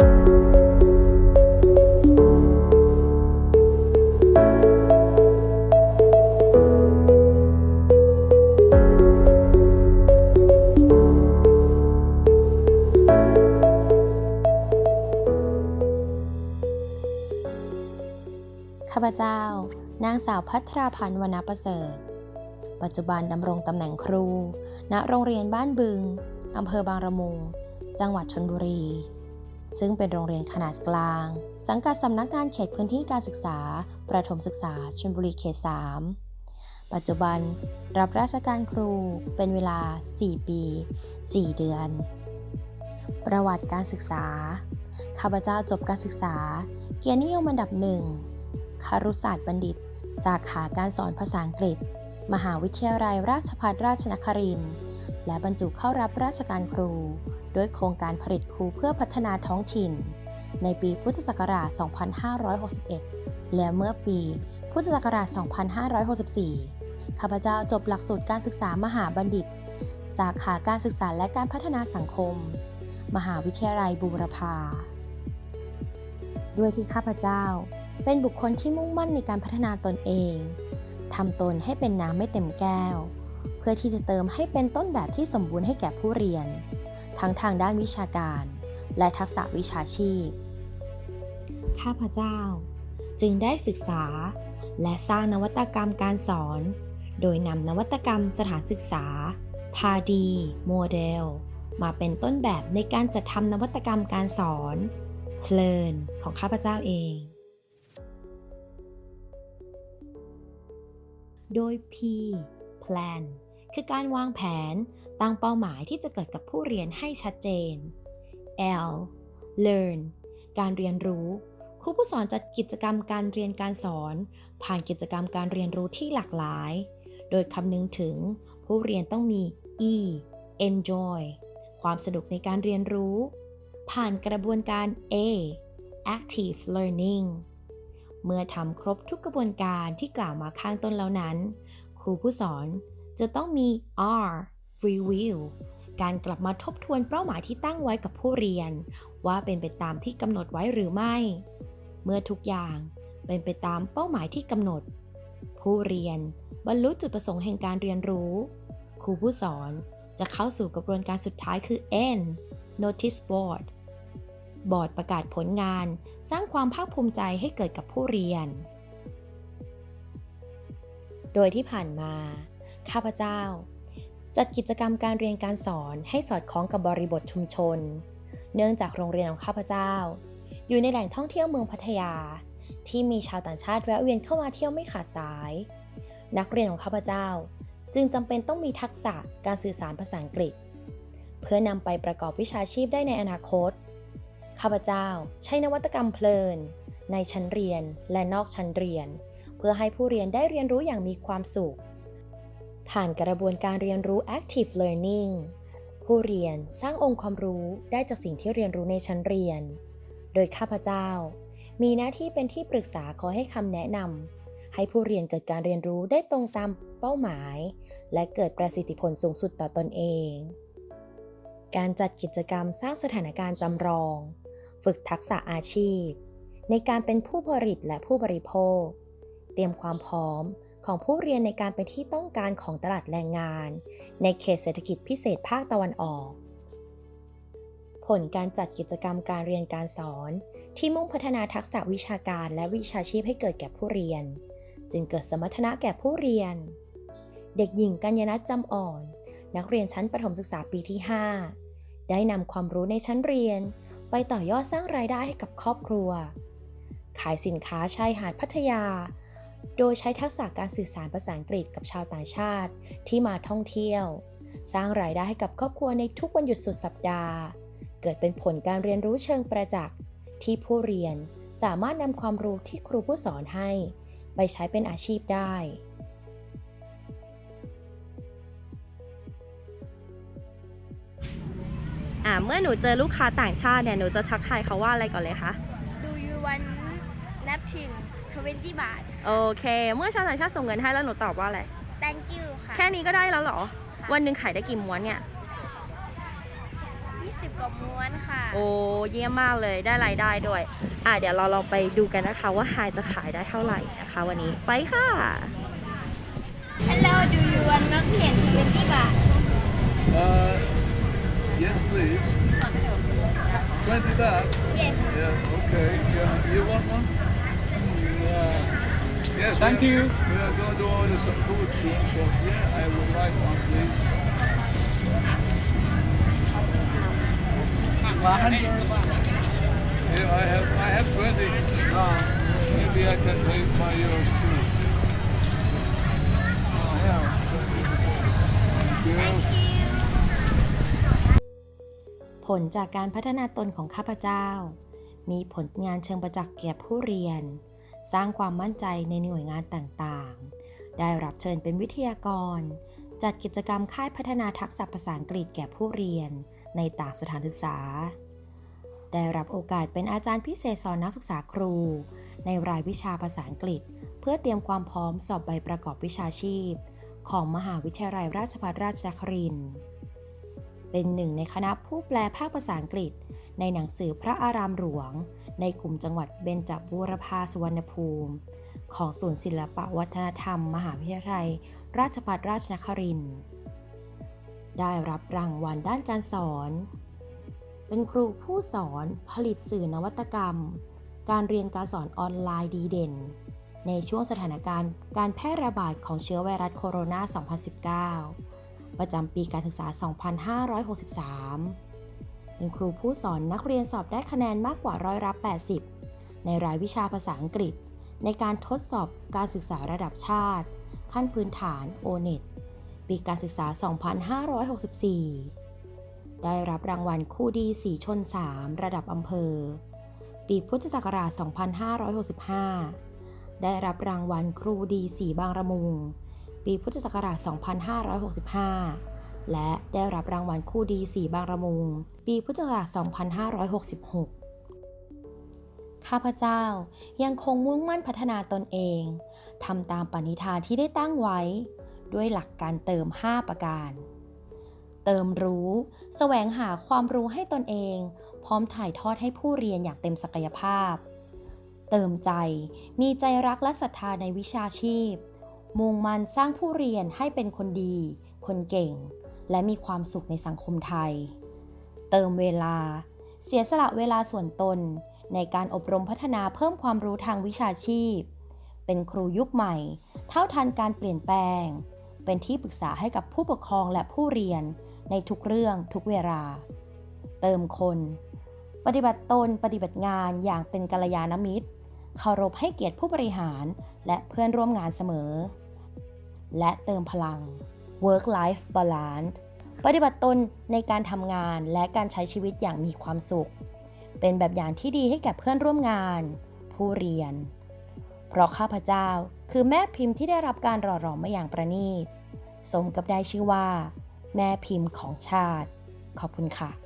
ข้าพเจ้า นางสาวพัทราพันธ์วรรณประเสริฐ ปัจจุบันดำรงตำแหน่งครู ณ โรงเรียนบ้านบึง อำเภอบางระมุง จังหวัดชนบุรี ซึ่งเป็นโรงเรียนขนาดกลาง สังกัดสำนักงานเขตพื้นที่การศึกษา ประถมศึกษาชนบุรีเขต 3 ปัจจุบันรับราชการครูเป็นเวลา 4 ปี 4 เดือน ประวัติการศึกษา ข้าพเจ้าจบการศึกษา เกียรตินิยมอันดับหนึ่งคารุศาสตร์บัณฑิต สาขาการสอนภาษาอังกฤษ มหาวิทยาลัยราชภัฏราชนครินทร์และบรรจุเข้ารับราชการครู ด้วยโครงการผลิตครูเพื่อพัฒนาท้องถิ่น ในปีพุทธศักราช 2561 และเมื่อปีพุทธศักราช 2564 ข้าพเจ้าจบหลักสูตรการศึกษามหาบัณฑิต สาขาการศึกษาและการพัฒนาสังคม มหาวิทยาลัยบูรพา ด้วยที่ข้าพเจ้าเป็นบุคคลที่มุ่งมั่นในการพัฒนาตนเองทำตนให้เป็นน้ำไม่เต็มแก้ว เพื่อที่จะเติมให้เป็นต้นแบบที่สมบูรณ์ให้แก่ผู้เรียน ทั้งทางด้านวิชาการ และทักษะวิชาชีพ ข้าพเจ้า จึงได้ศึกษา และสร้างนวัตกรรมการสอน โดยนำนวัตกรรมสถานศึกษา พาดีโมเดล มาเป็นต้นแบบในการจัดทำนวัตกรรมการสอน เพลินของข้าพเจ้าเองโดย P plan คือการวางแผนตั้งเป้าหมายที่จะเกิดกับผู้เรียนให้ชัดเจน L learn การเรียนรู้ ครูผู้สอนจัดกิจกรรมการเรียนการสอน ผ่านกิจกรรมการเรียนรู้ที่หลากหลาย โดยคำนึงถึง ผู้เรียนต้องมี E enjoy ความสนุกในการเรียนรู้ ผ่านกระบวนการ A active learning เมื่อทำครบทุกกระบวนการที่กล่าวมาข้างต้นแล้วนั้น ครูผู้สอน จะต้องมี R review การกลับมาทบทวนเป้าหมายที่ตั้งไว้กับผู้เรียน ว่าเป็นไปตามที่กำหนดไว้หรือไม่ เมื่อทุกอย่างเป็นไปตามเป้าหมายที่กำหนด ผู้เรียนบรรลุจุดประสงค์แห่งการเรียนรู้ ครูผู้สอนจะเข้าสู่กระบวนการสุดท้ายคือ N notice board บอร์ดประกาศผลงาน สร้างความภาคภูมิใจให้เกิดกับผู้เรียน โดยที่ผ่านมา ข้าพเจ้า จัดกิจกรรมการเรียนการสอนให้สอดคล้องกับบริบทชุมชน เนื่องจากโรงเรียนของข้าพเจ้า อยู่ในแหล่งท่องเที่ยวเมืองพัทยา ที่มีชาวต่างชาติแวะเวียนเข้ามาเที่ยวไม่ขาดสาย นักเรียนของข้าพเจ้า จึงจำเป็นต้องมีทักษะการสื่อสารภาษาอังกฤษ เพื่อนำไปประกอบวิชาชีพได้ในอนาคตข้าพเจ้าใช้นวัตกรรมเพลิน ในชั้นเรียนและนอกชั้นเรียน เพื่อให้ผู้เรียนได้เรียนรู้อย่างมีความสุข ผ่านกระบวนการเรียนรู้ active learning ผู้เรียนสร้างองค์ความรู้ได้จากสิ่งที่เรียนรู้ในชั้นเรียน โดยข้าพเจ้า มีหน้าที่เป็นที่ปรึกษาขอให้คำแนะนำให้ผู้เรียนเกิดการเรียนรู้ได้ตรงตามเป้าหมาย และเกิดประสิทธิผลสูงสุดต่อตนเอง การจัดกิจกรรมสร้างสถานการณ์จำลอง ฝึกทักษะอาชีพ ในการเป็นผู้ผลิตและผู้บริโภค เตรียมความพร้อม ของผู้เรียนในการเป็นที่ต้องการของตลาดแรงงาน ในเขตเศรษฐกิจพิเศษภาคตะวันออก ผลการจัดกิจกรรมการเรียนการสอน ที่มุ่งพัฒนาทักษะวิชาการและวิชาชีพให้เกิดแก่ผู้เรียน จึงเกิดสมรรถนะแก่ผู้เรียน เด็กหญิงกัญญนัทจำอ่อน นักเรียนชั้นประถมศึกษาปีที่ 5 ได้นำความรู้ในชั้นเรียน ไปต่อยอดสร้างรายได้ให้กับครอบครัว ขายสินค้าชายหาดพัทยา โดยใช้ทักษะการสื่อสารภาษาอังกฤษกับชาวต่างชาติ ที่มาท่องเที่ยว สร้างรายได้ให้กับครอบครัวในทุกวันหยุดสุดสัปดาห์ เกิดเป็นผลการเรียนรู้เชิงประจักษ์ ที่ผู้เรียนสามารถนำความรู้ที่ครูผู้สอนให้ ไปใช้เป็นอาชีพได้ อ่าเมื่อหนูเจอลูกค้าต่างชาติเนี่ย หนูจะทักทายเขาว่าอะไรก่อนเลยคะ Do you want napkin 20 บาท โอเค เมื่อชาวต่างชาติส่งเงินให้แล้วหนูตอบว่าอะไร Thank you ค่ะ แค่นี้ก็ได้แล้วเหรอ ค่ะ วันหนึ่งขายได้กี่ม้วนเนี่ย 20 10กว่าม้วนค่ะโอ้เยี่ยมมากเลยได้รายได้ด้วย อะเดี๋ยวเราลองไปดูกันนะคะว่าไฮจะขายได้เท่าไหร่นะคะ วันนี้ไปค่ะ Hello do you want นักเรียน20 บาท Uh, yes, please. Twenty baht. Yes Yeah. Okay. Yeah. You want one? Yeah. Yes. Thank we are, you. We are going to order some food soon, so yeah, I would like one, please. Yeah, I have I have twenty. Maybe I can pay by yours too. Oh, yeah. Thank you. Thank you ผลจากการพัฒนาตนของข้าพเจ้า มีผลงานเชิงประจักษ์แก่ผู้เรียน สร้างความมั่นใจในหน่วยงานต่างๆ ได้รับเชิญเป็นวิทยากร จัดกิจกรรมค่ายพัฒนาทักษะภาษาอังกฤษแก่ผู้เรียน ในต่างสถานศึกษา ได้รับโอกาสเป็นอาจารย์พิเศษสอนนักศึกษาครู ในรายวิชาภาษาอังกฤษ เพื่อเตรียมความพร้อมสอบใบประกอบวิชาชีพ ของมหาวิทยาลัยราชภัฏราชนครินทร์เป็นหนึ่งในคณะผู้แปลภาคภาษาอังกฤษ ในหนังสือพระอารามหลวง ในกลุ่มจังหวัดเบญจบูรพาสุวรรณภูมิ ของศูนย์ศิลปวัฒนธรรม มหาวิทยาลัย ราชภัฏราชนครินทร์ได้รับรางวัลด้านการสอน เป็นครูผู้สอนผลิตสื่อนวัตกรรม การเรียนการสอนออนไลน์ดีเด่น ในช่วงสถานการณ์การแพร่ระบาดของเชื้อไวรัสโคโรนา 2019 ประจำปีการศึกษา 2563 เป็นครูผู้สอนนักเรียนสอบได้คะแนนมากกว่าร้อยรับ80 ในรายวิชาภาษาอังกฤษ ในการทดสอบการศึกษาระดับชาติ ขั้นพื้นฐาน O-NET ปีการศึกษา 2564 ได้รับรางวัลครูดีสีชน 3 ระดับอำเภอ ปีพุทธศักราช 2565 ได้รับรางวัลครูดีสีบางระมุง ปีพุทธศักราช 2565 และได้รับรางวัลคู่ดีสีบางระมุง ปีพุทธศักราช 2566 ข้าพเจ้ายังคงมุ่งมั่นพัฒนาตนเองทำตามปณิธานที่ได้ตั้งไว้ ด้วยหลักการเติม 5 ประการ เติมรู้ แสวงหาความรู้ให้ตนเอง พร้อมถ่ายทอดให้ผู้เรียนอย่างเต็มศักยภาพ เติมใจ มีใจรักและศรัทธาในวิชาชีพ มุ่งมั่นสร้างผู้เรียนให้เป็นคนดี คนเก่ง และมีความสุขในสังคมไทย เติมเวลา เสียสละเวลาส่วนตน ในการอบรมพัฒนาเพิ่มความรู้ทางวิชาชีพ เป็นครูยุคใหม่ เท่าทันการเปลี่ยนแปลง เป็นที่ปรึกษาให้กับผู้ปกครองและผู้เรียน ในทุกเรื่องทุกเวลา เติมคน ปฏิบัติตนปฏิบัติงานอย่างเป็นกัลยาณมิตรเคารพให้เกียรติผู้บริหารและเพื่อนร่วมงานเสมอ และเติมพลัง work life balance ปฏิบัติตนในการทำงานและการใช้ชีวิตอย่างมีความสุข เป็นแบบอย่างที่ดีให้แก่เพื่อนร่วมงาน ผู้เรียน เพราะข้าพเจ้าคือแม่พิมพ์ที่ได้รับการหล่อหลอมมาอย่างประณีต สมกับได้ชื่อว่า แม่พิมพ์ของชาติ ขอบคุณค่ะ